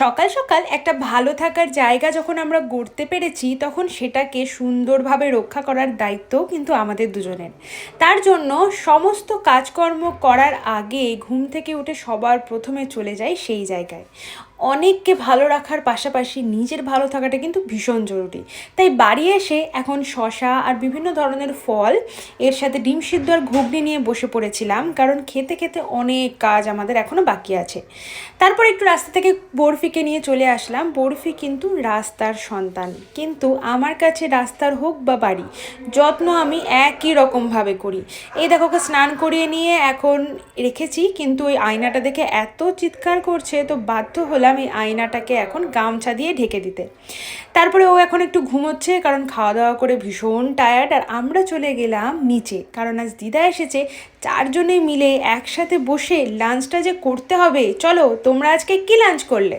সকাল সকাল একটা ভালো থাকার জায়গা যখন আমরা গড়তে পেরেছি, তখন সেটাকে সুন্দরভাবে রক্ষা করার দায়িত্ব কিন্তু আমাদের দুজনের। তার জন্য সমস্ত কাজকর্ম করার আগে ঘুম থেকে উঠে সবার প্রথমে চলে যায় সেই জায়গায়। অনেককে ভালো রাখার পাশাপাশি নিজের ভালো থাকাটা কিন্তু ভীষণ জরুরি। তাই বাড়ি এসে এখন শশা আর বিভিন্ন ধরনের ফল, এর সাথে ডিম সিদ্ধ আর ঘুগনি নিয়ে বসে পড়েছিলাম, কারণ খেতে খেতে অনেক কাজ আমাদের এখনও বাকি আছে। তারপর একটু রাস্তা থেকে বরফিকে নিয়ে চলে আসলাম। বরফি কিন্তু রাস্তার সন্তান। কিন্তু আমার কাছে রাস্তার হোক বা বাড়ি, যত্ন আমি একই রকমভাবে করি। এই দেখো ওকে স্নান করিয়ে নিয়ে এখন রেখেছি, কিন্তু ওই আয়নাটা দেখে এত চিৎকার করছে, তো বাধ্য হলাম এই আয়নাটাকে এখন গামছা দিয়ে ঢেকে দিতে। তারপরে ও এখন একটু ঘুমোচ্ছে, কারণ খাওয়া দাওয়া করে ভীষণ টায়ার্ড আর আমরা চলে গেলাম নিচে। কারণ আজ দিদা এসেছে, চারজনে মিলে একসাথে বসে লাঞ্চটা যে করতে হবে। চলো, তোমরা আজকে কি লাঞ্চ করলে?